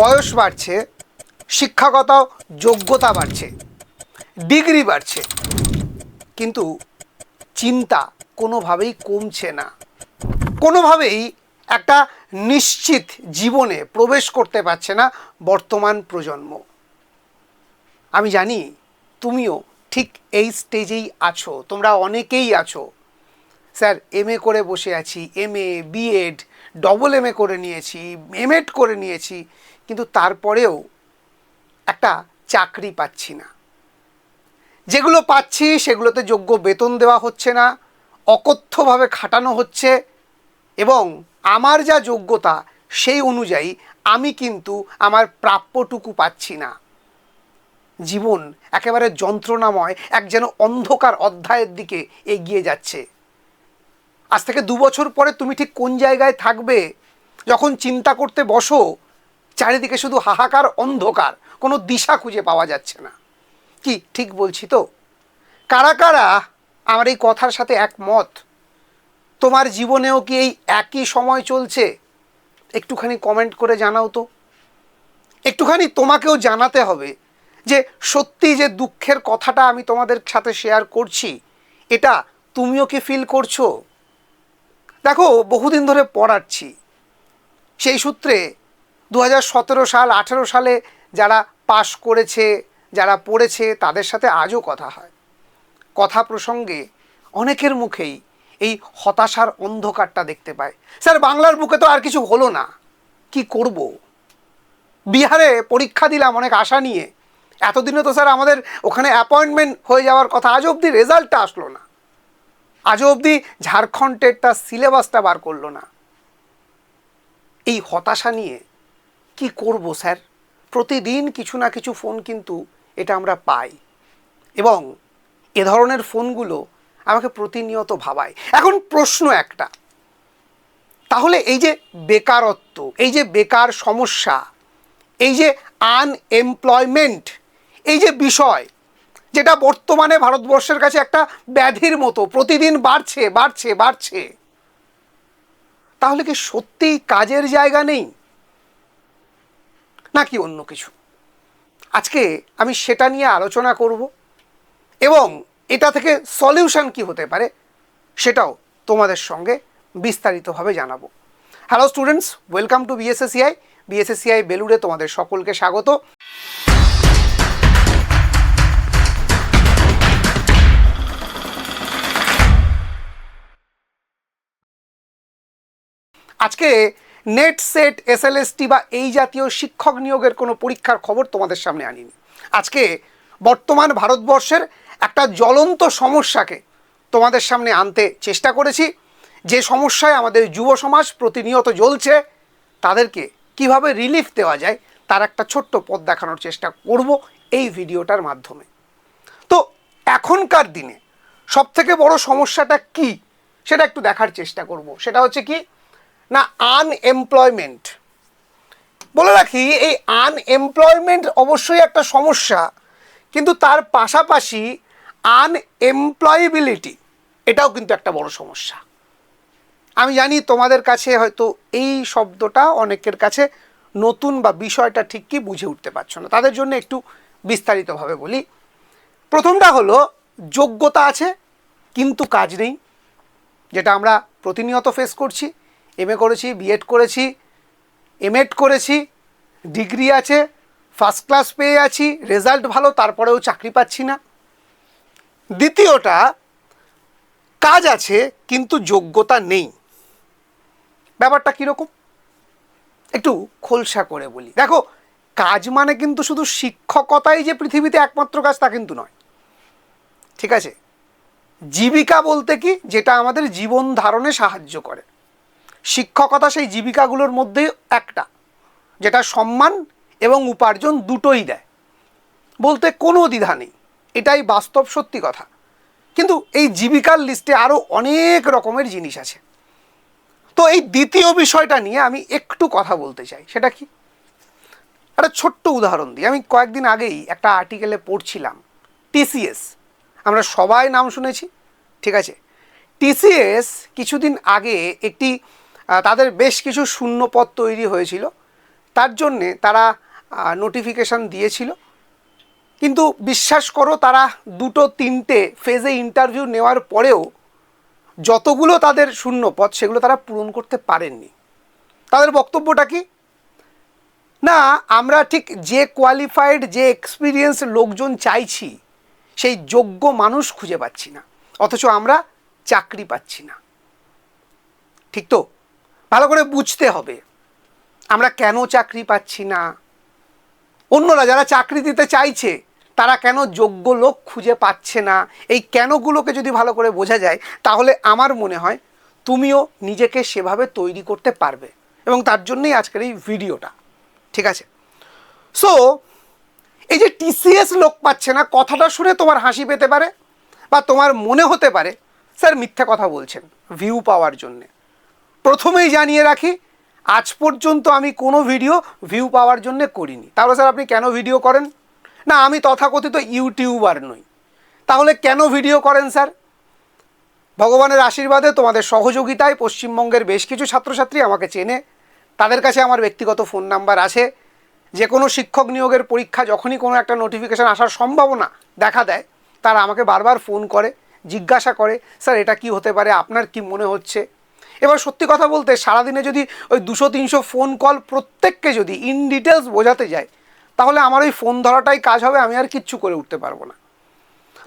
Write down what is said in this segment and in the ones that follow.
বয়স বাড়ছে, শিক্ষাগত যোগ্যতা বাড়ছে ডিগ্রি বাড়ছে, কিন্তু চিন্তা কোনোভাবেই কমছে না। কোনোভাবেই একটা নিশ্চিত জীবনে প্রবেশ করতে পারছে না বর্তমান প্রজন্ম। আমি জানি তুমিও ঠিক এই স্টেজেই আছো, তোমরা অনেকেই আছো। স্যার এম এ করে বসে আছি M A B Ed double M A করে নিয়েছি এমএড করে নিয়েছি। কিন্তু তারপরেও একটা চাকরি পাচ্ছি না। যেগুলো পাচ্ছি সেগুলোতে যোগ্য বেতন দেওয়া হচ্ছে না, অকথ্যভাবে খাটানো হচ্ছে এবং আমার যা যোগ্যতা সেই অনুযায়ী আমি কিন্তু আমার প্রাপ্যটুকু পাচ্ছি না। জীবন একেবারে যন্ত্রণাময়, এক যেন অন্ধকার অধ্যায়ের দিকে এগিয়ে যাচ্ছে। আজ থেকে দু বছর পরে তুমি ঠিক কোন জায়গায় থাকবে? যখন চিন্তা করতে বসো চারিদিকে শুধু হাহাকার, অন্ধকার, কোনো দিশা খুঁজে পাওয়া যাচ্ছে না। কি, ঠিক বলছি তো? কারা কারা আমার এই কথার সাথে একমত? তোমার জীবনেও কি এই একই সময় চলছে? একটুখানি কমেন্ট করে জানাও তো। একটুখানি তোমাকেও জানাতে হবে যে সত্যি যে দুঃখের কথাটা আমি তোমাদের সাথে শেয়ার করছি, এটা তুমিও কি ফিল করছ? দেখো, বহুদিন ধরে পড়াচ্ছি। সেই সূত্রে দু হাজার সতেরো সাল, আঠেরো সালে যারা পাশ করেছে, যারা পড়েছে, তাদের সাথে আজও কথা হয়। কথা প্রসঙ্গে অনেকের মুখেই এই হতাশার অন্ধকারটা দেখতে পায়। স্যার, বাংলার বুকে তো আর কিছু হলো না। কি করব? বিহারে পরীক্ষা দিলাম অনেক আশা নিয়ে। এতদিনও তো স্যার আমাদের ওখানে অ্যাপয়েন্টমেন্ট হয়ে যাওয়ার কথা, আজ অবধি রেজাল্টটা আসলো না। আজও অবধি ঝাড়খণ্ডেরটা সিলেবাসটা বার করল না। এই হতাশা নিয়ে কি করব, স্যার? প্রতিদিন কিছু না কিছু ফোন কিন্তু এটা আমরা পাই। এবং এ ধরনের ফোনগুলো আমাকে প্রতিনিয়ত ভাবায়। এখন প্রশ্ন একটা, তাহলে এই যে বেকারত্ব, এই যে বেকার সমস্যা, এই যে আনএমপ্লয়মেন্ট এই যে বিষয়, যেটা বর্তমানে ভারতবর্ষের কাছে একটা ব্যাধির মতো, প্রতিদিন বাড়ছে বাড়ছে বাড়ছে, তাহলে কি সত্যিই কাজের জায়গা নেই? নাকি অন্য কিছু? আজকে আমি সেটা নিয়ে আলোচনা করব এবং এটা থেকে সলিউশন কি হতে পারে সেটাও তোমাদের সঙ্গে বিস্তারিতভাবে জানাব। Hello students welcome to B S A C I B S A C I বেলুড়ে তোমাদের সকলকে স্বাগত। আজকে নেট সেট এসএলএসটি বা এই জাতীয় শিক্ষক নিয়োগের কোনো পরীক্ষার খবর তোমাদের সামনে আনিনি। আজকে বর্তমান ভারতবর্ষের একটা জ্বলন্ত সমস্যাকে তোমাদের সামনে আনতে চেষ্টা করেছি। যে সমস্যায় আমাদের যুব সমাজ প্রতিনিয়ত জ্বলছে, তাদেরকে কীভাবে রিলিফ দেওয়া যায়, তার একটা ছোট্ট পথ দেখানোর চেষ্টা করব এই ভিডিওটার মাধ্যমে। তো এখনকার দিনে সবথেকে বড় সমস্যাটা কি, সেটা একটু দেখার চেষ্টা করব। সেটা হচ্ছে কি না আনএমপ্লয়মেন্ট বলে রাখি, এই আনএমপ্লয়মেন্ট অবশ্যই একটা সমস্যা, কিন্তু তার পাশাপাশি আনএমপ্লয়েবিলিটি এটাও কিন্তু একটা বড় সমস্যা। আমি জানি তোমাদের কাছে হয়তো এই শব্দটা অনেকের কাছে নতুন বা বিষয়টা ঠিক কি বুঝে উঠতে পারছ না। তাদের জন্য একটু বিস্তারিতভাবে বলি। প্রথমটা হলো, যোগ্যতা আছে, কিন্তু কাজ নেই, যেটা আমরা প্রতিনিয়ত ফেস করছি। এম এ করেছি বিএড করেছি এমএড করেছি ডিগ্রি আছে ফার্স্ট ক্লাস পেয়ে আছি রেজাল্ট ভালো, তারপরেও চাকরি পাচ্ছি না। দ্বিতীয়টা, কাজ আছে, কিন্তু যোগ্যতা নেই। ব্যাপারটা কীরকম? একটু খোলসা করে বলি। দেখো, কাজ মানে কিন্তু শুধু শিক্ষকতাই যে পৃথিবীতে একমাত্র কাজ, তা কিন্তু নয়। ঠিক আছে? জীবিকা বলতে কি? যেটা আমাদের জীবন ধারণে সাহায্য করে। শিক্ষকতা সেই জীবিকাগুলোর মধ্যে একটা, যেটা সম্মান এবং উপার্জন দুটোই দেয়। বলতে কোনো দ্বিধা নেই, এটাই বাস্তব সত্যি কথা। কিন্তু এই জীবিকার লিস্টে আরও অনেক রকমের জিনিস আছে। তো এই দ্বিতীয় বিষয়টা নিয়ে আমি একটু কথা বলতে চাই, সেটা কি? একটা ছোট্ট উদাহরণ দিই। আমি কয়েকদিন আগেই একটা আর্টিকেলে পড়ছিলাম টিসিএস আমরা সবাই নাম শুনেছি, ঠিক আছে? টিসিএস কিছুদিন আগে একটি তাদের বেশ কিছু শূন্যপদ তৈরি হয়েছিল। তার জন্যে তারা নোটিফিকেশান দিয়েছিল। কিন্তু বিশ্বাস করো, তারা দুটো তিনটে ফেজে ইন্টারভিউ নেওয়ার পরেও যতগুলো তাদের শূন্য পদ সেগুলো তারা পূরণ করতে পারেননি। তাদের বক্তব্যটা কি? না, আমরা ঠিক যে কোয়ালিফাইড যে এক্সপিরিয়েন্স লোকজন চাইছি, সেই যোগ্য মানুষ খুঁজে পাচ্ছি না। অথচ আমরা চাকরি পাচ্ছি না। ঠিক তো? ভালো করে বুঝতে হবে। আমরা কেন চাকরি পাচ্ছি না? অন্যরা যারা চাকরি দিতে চাইছে, তারা কেন যোগ্য লোক খুঁজে পাচ্ছে না? এই কেনগুলোকে যদি ভালো করে বোঝা যায়, তাহলে আমার মনে হয় তুমিও নিজেকে সেভাবে তৈরি করতে পারবে। এবং তার জন্যই আজকের এই ভিডিওটা। ঠিক আছে? সো এই যে টিসিএস লোক পাচ্ছে না, কথাটা শুনে তোমার হাসি পেতে পারে বা তোমার মনে হতে পারে, স্যার মিথ্যা কথা বলছেন ভিউ পাওয়ার জন্যে। প্রথমেই জানিয়ে রাখি, আজ পর্যন্ত আমি কোনো ভিডিও ভিউ পাওয়ার জন্য করিনি। তাহলে স্যার আপনি কেন ভিডিও করেন? না, আমি তথাকথিত ইউটিউবার নই। তাহলে কেন ভিডিও করেন স্যার? ভগবানের আশীর্বাদে তোমাদের সহযোগিতায় পশ্চিমবঙ্গের বেশ কিছু ছাত্রছাত্রী আমাকে চেনে। তাদের কাছে আমার ব্যক্তিগত ফোন নাম্বার আছে। যে কোনো শিক্ষক নিয়োগের পরীক্ষা যখনই কোনো একটা নোটিফিকেশান আসার সম্ভাবনা দেখা দেয়, তারা আমাকে বারবার ফোন করে, জিজ্ঞাসা করে, স্যার, এটা কি হতে পারে? আপনার কি মনে হচ্ছে? এবার সত্যি কথা বলতে সারাদিনে যদি ওই দুশো, তিনশো ফোন কল প্রত্যেককে যদি ইন ডিটেলস বোঝাতে যায়, তাহলে আমার ওই ফোন ধরাটাই কাজ হবে, আমি আর কিচ্ছু করে উঠতে পারব না।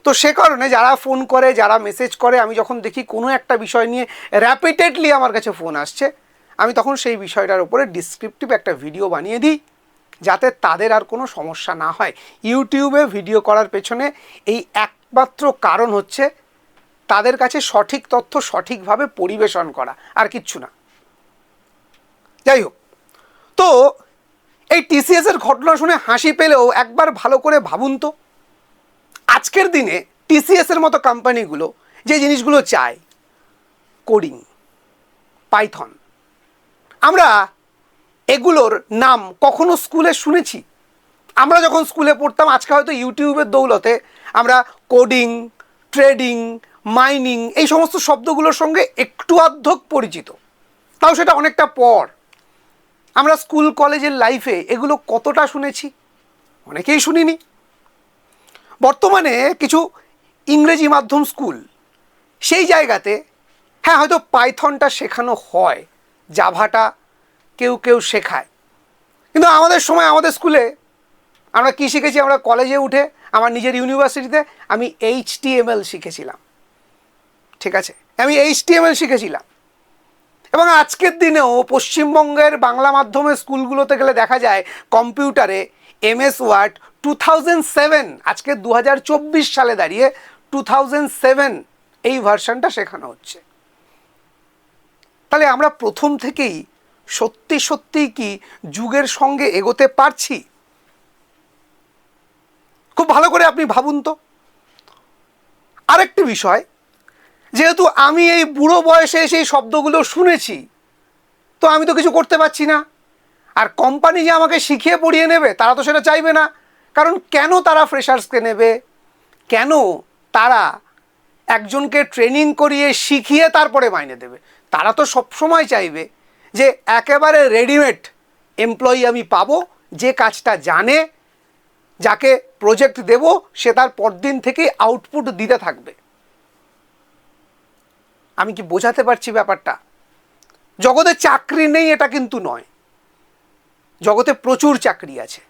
তো সে কারণে যারা ফোন করে, যারা মেসেজ করে, আমি যখন দেখি কোনো একটা বিষয় নিয়ে র্যাপিডেডলি আমার কাছে ফোন আসছে, আমি তখন সেই বিষয়টার উপরে ডিসক্রিপটিভ একটা ভিডিও বানিয়ে দিই, যাতে তাদের আর কোনো সমস্যা না হয়। ইউটিউবে ভিডিও করার পেছনে এই একমাত্র কারণ হচ্ছে তাদের কাছে সঠিক তথ্য সঠিকভাবে পরিবেশন করা, আর কিচ্ছু না। যাই হোক, তো এই টিসিএস এর ঘটনা শুনে হাসি পেলেও একবার ভালো করে ভাবুন তো। আজকের দিনে টিসিএস এর মতো কোম্পানিগুলো যে জিনিসগুলো চায়, কোডিং, পাইথন, আমরা এগুলোর নাম কখনো স্কুলে শুনেছি? আমরা যখন স্কুলে পড়তাম, আজকে হয়তো ইউটিউবের দৌলতে আমরা কোডিং, ট্রেডিং মাইনিং এই সমস্ত শব্দগুলোর সঙ্গে একটু অর্ধক পরিচিত। তাও সেটা অনেকটা পর। আমরা স্কুল, কলেজের লাইফে এগুলো কতটা শুনেছি? অনেকেই শুনিনি। বর্তমানে কিছু ইংরেজি মাধ্যম স্কুল সেই জায়গাতে হ্যাঁ হয়তো পাইথনটা শেখানো হয়, জাভাটা কেউ কেউ শেখায়। কিন্তু আমাদের সময়, আমাদের স্কুলে আমরা কী শিখেছি? আমরা কলেজে উঠে, আমার নিজের ইউনিভার্সিটিতে আমি এইচ শিখেছিলাম। ঠিক আছে? আমি এইচ শিখেছিলাম। এবং আজকের দিনেও পশ্চিমবঙ্গের বাংলা মাধ্যমের স্কুলগুলোতে গেলে দেখা যায়, কম্পিউটারে M S Word two thousand seven আজকে দু হাজার চব্বিশ সালে দাঁড়িয়ে টু থাউজেন্ড সেভেন এই ভার্সানটা শেখানো হচ্ছে। তাহলে আমরা প্রথম থেকেই সত্যি সত্যিই কি যুগের সঙ্গে এগোতে পারছি? খুব ভালো করে আপনি ভাবুন তো। আরেকটি বিষয় যেহেতু আমি এই বুড়ো বয়সে সেই শব্দগুলো শুনেছি, তো আমি তো কিছু করতে পারছি না। আর কোম্পানি যে আমাকে শিখিয়ে পড়িয়ে নেবে, তারা তো সেটা চাইবে না। কারণ কেন তারা ফ্রেশার্সকে নেবে? কেন তারা একজনকে ট্রেনিং করিয়ে শিখিয়ে তারপরে মাইনে দেবে? তারা তো সবসময় চাইবে যে একেবারে রেডিমেড এমপ্লয়ি আমি পাবো, যে কাজটা জানে, যাকে প্রজেক্ট দেব, সে তার পরদিন থেকেই আউটপুট দিতে থাকবে। আমি কি বোঝাতে পারছি ব্যাপারটা? জগতে চাকরি নেই এটা কিন্তু নয়। জগতে প্রচুর চাকরি আছে।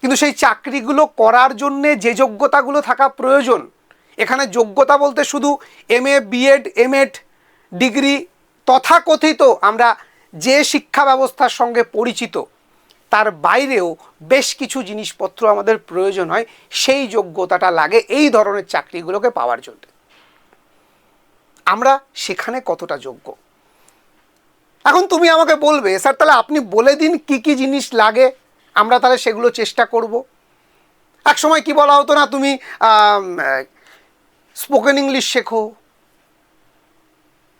কিন্তু সেই চাকরিগুলো করার জন্যে যে যোগ্যতাগুলো থাকা প্রয়োজন, এখানে যোগ্যতা বলতে শুধু M A B Ed M Ed degree তথাকথিত আমরা যে শিক্ষা ব্যবস্থার সঙ্গে পরিচিত, তার বাইরেও বেশ কিছু জিনিসপত্র আমাদের প্রয়োজন হয়, সেই যোগ্যতাটা লাগে এই ধরনের চাকরিগুলোকে পাওয়ার জন্য। আমরা সেখানে কতটা যোগ্য? এখন তুমি আমাকে বলবে, স্যার, তাহলে আপনি বলে দিন কি কি জিনিস লাগে, আমরা তাহলে সেগুলো চেষ্টা করব। এক সময় কি বলা হতো না, তুমি স্পোকেন ইংলিশ শেখো,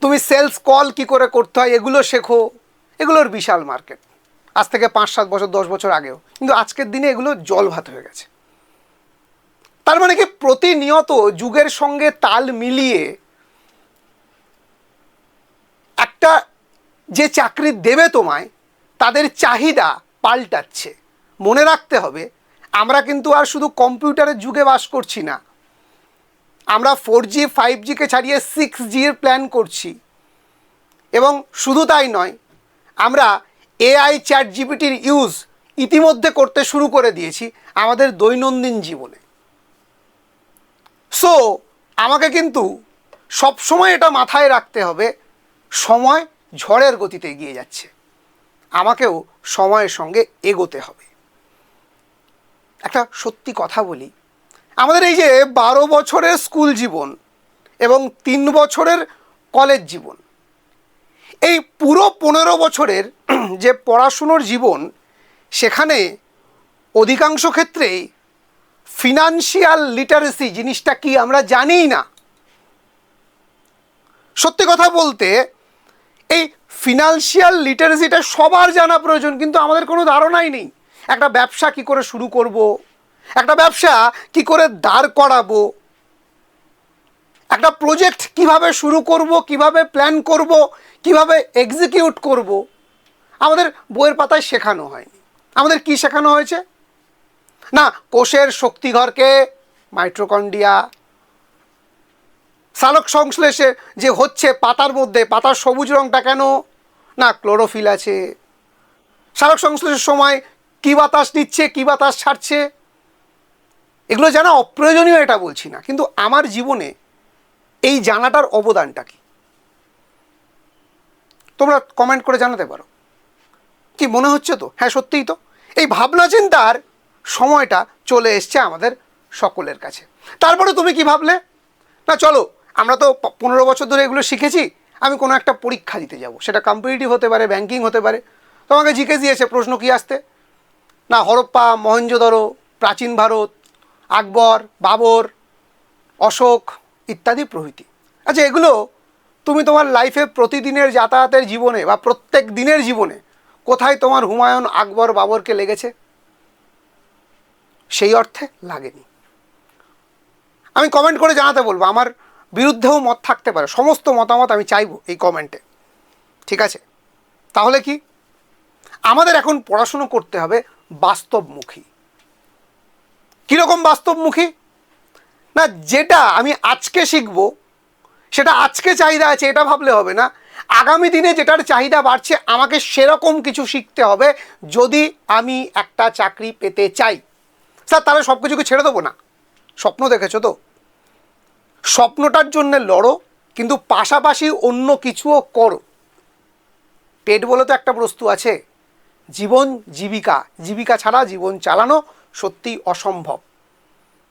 তুমি সেলস কল কি করে করতে হয় এগুলো শেখো। এগুলোর বিশাল মার্কেট। আজ থেকে পাঁচ, সাত বছর, দশ বছর আগেও। কিন্তু আজকের দিনে এগুলো জল ভাত হয়ে গেছে। তার মানে কি প্রতিনিয়ত যুগের সঙ্গে তাল মিলিয়ে একটা যে চাকরি দেবে তোমায়, তাদের চাহিদা পাল্টাচ্ছে। মনে রাখতে হবে, আমরা কিন্তু আর শুধু কম্পিউটারের যুগে বাস করছি না। আমরা ফোর জি ফাইভ জিকে ছাড়িয়ে সিক্স জির প্ল্যান করছি। এবং শুধু তাই নয়, আমরা এআই চ্যাট জিপিটির ইউজ ইতিমধ্যে করতে শুরু করে দিয়েছি আমাদের দৈনন্দিন জীবনে। সো আমাকে কিন্তু সবসময় এটা মাথায় রাখতে হবে সময় ঝড়ের গতিতে এগিয়ে যাচ্ছে। আমাকেও সময়ের সঙ্গে এগোতে হবে। একটা সত্যি কথা বলি, আমাদের এই যে বারো বছরের স্কুল জীবন এবং তিন বছরের কলেজ জীবন, এই পুরো পনেরো বছরের যে পড়াশুনোর জীবন, সেখানে অধিকাংশ ক্ষেত্রেই ফিনান্সিয়াল লিটারেসি জিনিসটা কি আমরা জানিই না। সত্যি কথা বলতে এই ফিনান্সিয়াল লিটারেসিটা সবার জানা প্রয়োজন, কিন্তু আমাদের কোনো ধারণাই নেই। একটা ব্যবসা কি করে শুরু করব? একটা ব্যবসা কি করে দাঁড় করাবো? একটা প্রজেক্ট কীভাবে শুরু করব? কীভাবে প্ল্যান করব? কীভাবে এক্সিকিউট করব? আমাদের বইয়ের পাতায় শেখানো হয়নি। আমাদের কি শেখানো হয়েছে? না, কোষের শক্তিঘরকে মাইট্রোকন্ডিয়া সালোক সংশ্লেষে যে হচ্ছে পাতার মধ্যে, পাতার সবুজ রঙটা কেন? না, ক্লোরোফিল আছে। সালোক সংশ্লেষের সময় কী বাতাস নিচ্ছে, কী বাতাস ছাড়ছে? এগুলো জানা অপ্রয়োজনীয় এটা বলছি না, কিন্তু আমার জীবনে এই জানাটার অবদানটা কি? তোমরা কমেন্ট করে জানাতে পারো। কি মনে হচ্ছে তো? হ্যাঁ সত্যিই তো। এই ভাবনা চিন্তার সময়টা চলে এসছে আমাদের সকলের কাছে। তারপরে তুমি কি ভাবলে? না, চলো আমরা তো পনেরো বছর ধরে এগুলো শিখেছি, আমি কোনো একটা পরীক্ষা দিতে যাব। সেটা কম্পিটিটিভ হতে পারে ব্যাংকিং হতে পারে। তোমাকে জিজ্ঞেস দিয়েছে, প্রশ্ন কি আসতে? না, হরপ্পা মহেঞ্জোদরো প্রাচীন ভারত, আকবর, বাবর, অশোক ইত্যাদি প্রভৃতি। আচ্ছা এগুলো তুমি তোমার লাইফে প্রতিদিনের যাতায়াতের জীবনে বা প্রত্যেক দিনের জীবনে কোথায় তোমার হুমায়ুন, আকবর, বাবরকে লেগেছে? সেই অর্থে লাগেনি। আমি কমেন্ট করে জানাতে বলব, আমার বিরুদ্ধেও মত থাকতে পারে। সমস্ত মতামত আমি চাইব এই কমেন্টে ঠিক আছে? তাহলে কি? আমাদের এখন পড়াশুনো করতে হবে বাস্তবমুখী। কীরকম বাস্তবমুখী? না, যেটা আমি আজকে শিখব, সেটা আজকে চাহিদা আছে, এটা ভাবলে হবে না। আগামী দিনে যেটার চাহিদা বাড়ছে, আমাকে সেরকম কিছু শিখতে হবে যদি আমি একটা চাকরি পেতে চাই। স্যার, তাহলে সব কিছুকে ছেড়ে দেবো না? স্বপ্ন দেখেছ তো? স্বপ্নটার জন্য লড়ো, কিন্তু পাশাপাশি অন্য কিছুও করো। পেট বলে তো একটা বস্তু আছে, জীবন জীবিকা। জীবিকা ছাড়া জীবন চালানো সত্যিই অসম্ভব।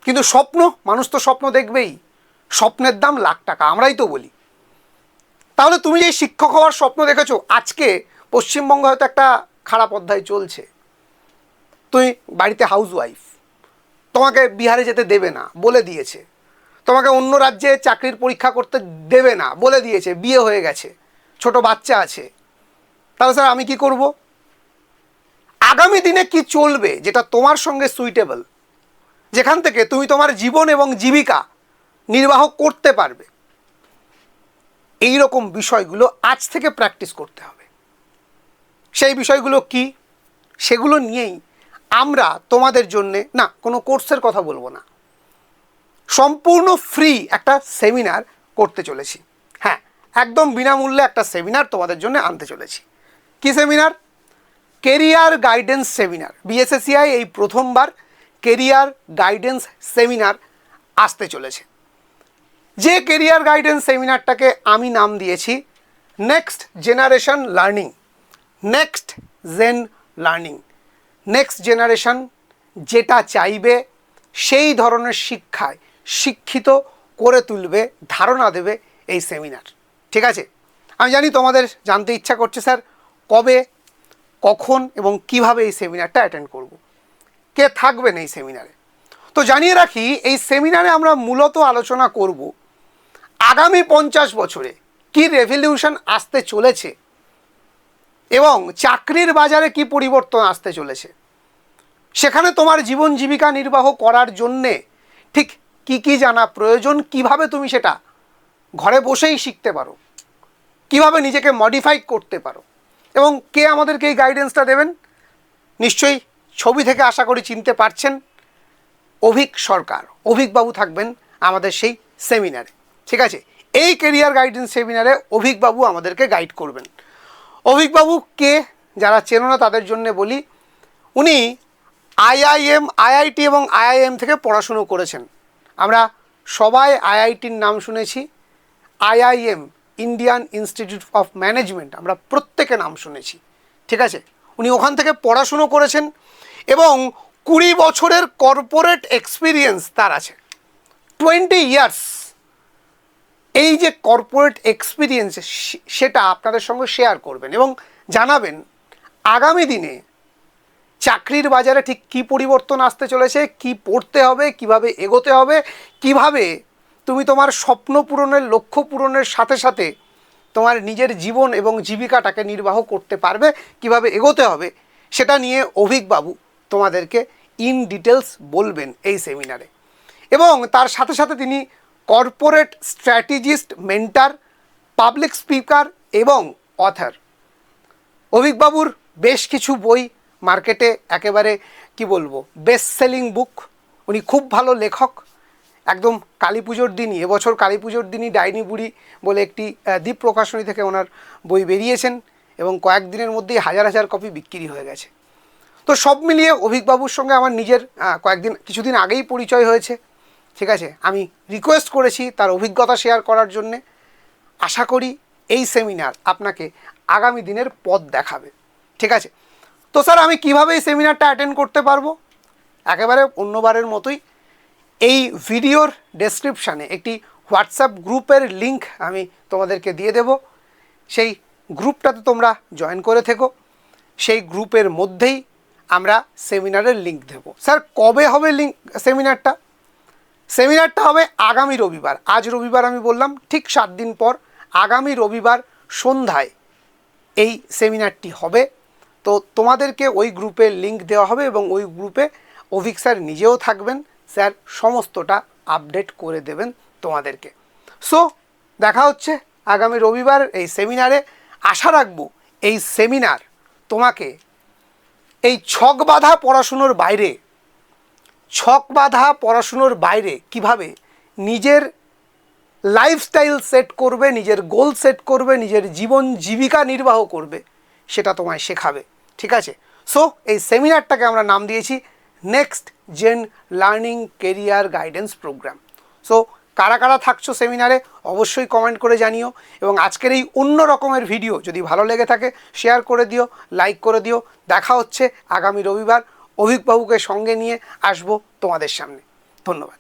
কিন্তু স্বপ্ন, মানুষ তো স্বপ্ন দেখবেই। স্বপ্নের দাম লাখ টাকা, আমরাই তো বলি। তাহলে তুমি যে শিক্ষক হওয়ার স্বপ্ন দেখেছ, আজকে পশ্চিমবঙ্গ হয়তো একটা খারাপ অধ্যায় চলছে। তুমি বাড়িতে হাউস ওয়াইফ তোমাকে বিহারে যেতে দেবে না, বলে দিয়েছে। তোমাকে অন্য রাজ্যে চাকরির পরীক্ষা করতে দেবে না, বলে দিয়েছে, বিয়ে হয়ে গেছে, ছোট বাচ্চা আছে। তাহলে স্যার আমি কি করব? আগামী দিনে কি চলবে যেটা তোমার সঙ্গে সুইটেবল যেখান থেকে তুমি তোমার জীবন এবং জীবিকা নির্বাহ করতে পারবে। এই রকম বিষয়গুলো আজ থেকে প্র্যাকটিস করতে হবে। সেই বিষয়গুলো কি? সেগুলো নিয়েই আমরা তোমাদের জন্যে, না, কোনো কোর্সের কথা বলব না। সম্পূর্ণ ফ্রি একটা সেমিনার করতে চলেছি। হ্যাঁ একদম বিনামূল্যে একটা সেমিনার তোমাদের জন্য আনতে চলেছি। কি seminar? Career guidance seminar. BSACI এই প্রথমবার কেরিয়ার গাইডেন্স সেমিনার আসতে চলেছে। যে কেরিয়ার গাইডেন্স সেমিনারটাকে আমি নাম দিয়েছি next generation learning next gen learning next generation যেটা চাইবে সেই ধরনের শিক্ষায় শিক্ষিত করে তুলবে, ধারণা দেবে এই সেমিনার ঠিক আছে? আমি জানি তোমাদের জানতে ইচ্ছা করছে, স্যার, কবে, কখন এবং কীভাবে এই সেমিনারটা অ্যাটেন্ড করব। কে থাকবেন এই সেমিনারে তো জানিয়ে রাখি, এই সেমিনারে আমরা মূলত আলোচনা করব আগামী পঞ্চাশ বছরে কি রেভলিউশন আসতে চলেছে এবং চাকরির বাজারে কি পরিবর্তন আসতে চলেছে। সেখানে তোমার জীবন জীবিকা নির্বাহ করার জন্যে ঠিক কি কি জানা, প্রয়োজন কীভাবে তুমি সেটা? ঘরে বসেই শিখতে পারো। কীভাবে নিজেকে মডিফাই করতে পারো? এবং কে আমাদেরকে এই গাইডেন্সটা দেবেন? নিশ্চয়ই ছবি থেকে আশা করি চিনতে পারছেন অভিক সরকার। অভিকবাবু থাকবেন আমাদের সেই সেমিনারে ঠিক আছে? এই কেরিয়ার গাইডেন্স সেমিনারে অভিকবাবু আমাদেরকে গাইড করবেন। অভিকবাবু কে, যারা চেনো না তাদের জন্য বলি, উনি আইআইএম আইআইটি এবং আইআইএম থেকে পড়াশুনো করেছেন। আমরা সবাই আইআইটির নাম শুনেছি। IIM, Indian Institute of Management, আমরা প্রত্যেকে নাম শুনেছি। ঠিক আছে? উনি ওখান থেকে পড়াশুনো করেছেন এবং কুড়ি বছরের কর্পোরেট এক্সপিরিয়েন্স তার আছে। টোয়েন্টি ইয়ার্স এই যে কর্পোরেট এক্সপিরিয়েন্স সেটা আপনাদের সঙ্গে শেয়ার করবেন এবং জানাবেন। আগামী দিনে চাকরির বাজারে ঠিক কী পরিবর্তন আসতে চলেছে, কি পড়তে হবে, কীভাবে এগোতে হবে, কীভাবে তুমি তোমার স্বপ্ন পূরণের, লক্ষ্য পূরণের সাথে সাথে তোমার নিজের জীবন এবং জীবিকাটাকে নির্বাহ করতে পারবে, কীভাবে এগোতে হবে, সেটা নিয়ে অভিকবাবু তোমাদেরকে ইন ডিটেলস বলবেন এই সেমিনারে এবং তার সাথে সাথে তিনি corporate strategist mentor public speaker এবং অথার অভিকবাবুর বেশ কিছু বই মার্কেটে একেবারে, কি বলব বেস্ট সেলিং বুক উনি খুব ভালো লেখক। একদম কালী পুজোর দিনই, এবছর কালী পুজোর দিনই ডাইনি বুড়ি বলে একটি দ্বীপ প্রকাশনী থেকে ওনার বই বেরিয়েছেন এবং কয়েকদিনের মধ্যেই হাজার হাজার কপি বিক্রি হয়ে গেছে। তো সব মিলিয়ে অভিকবাবুর সঙ্গে আমার নিজের কয়েকদিন, কিছুদিন আগেই পরিচয় হয়েছে। ঠিক আছে, আমি রিকোয়েস্ট করেছি তার অভিজ্ঞতা শেয়ার করার জন্যে। আশা করি এই সেমিনার আপনাকে আগামী দিনের পথ দেখাবে। ঠিক আছে তো স্যার, আমি কীভাবে এই সেমিনারটা অ্যাটেন্ড করতে পারব? একেবারে অন্যবারের মতোই এই ভিডিওর ডেসক্রিপশানে একটি হোয়াটসঅ্যাপ গ্রুপের লিংক আমি তোমাদেরকে দিয়ে দেব। সেই গ্রুপটাতে তোমরা জয়েন করে থেকো। সেই গ্রুপের মধ্যেই আমরা সেমিনারের লিঙ্ক দেব। স্যার, কবে হবে লিঙ্ক সেমিনারটা সেমিনারটা হবে আগামী রবিবার। আজ রবিবার আমি বললাম, ঠিক সাত দিন পর আগামী রবিবার সন্ধ্যায় এই সেমিনারটি হবে। তো তোমাদেরকে ওই গ্রুপে লিংক দেওয়া হবে এবং ওই গ্রুপে অভিক স্যার নিজেও থাকবেন। স্যার সমস্তটা আপডেট করে দেবেন তোমাদেরকে। সো দেখা হচ্ছে আগামী রবিবার এই সেমিনারে আশা রাখব এই সেমিনার তোমাকে এই ছক বাঁধা পড়াশুনোর বাইরে, ছক বাঁধা পড়াশুনোর বাইরে কীভাবে নিজের লাইফস্টাইল সেট করবে, নিজের গোল সেট করবে, নিজের জীবন জীবিকা নির্বাহ করবে, সেটা তোমায় শেখাবে। ঠিক আছে? সো এই সেমিনারটাকে আমরা নাম দিয়েছি next gen learning career guidance program so কারা কারা থাকছো সেমিনারে অবশ্যই কমেন্ট করে জানিও এবং আজকের এই অন্য রকমের ভিডিও যদি ভালো লেগে থাকে শেয়ার করে দিও লাইক করে দিও। দেখা হচ্ছে আগামী রবিবার। অভিকবাবুকে সঙ্গে নিয়ে আসব তোমাদের সামনে। ধন্যবাদ।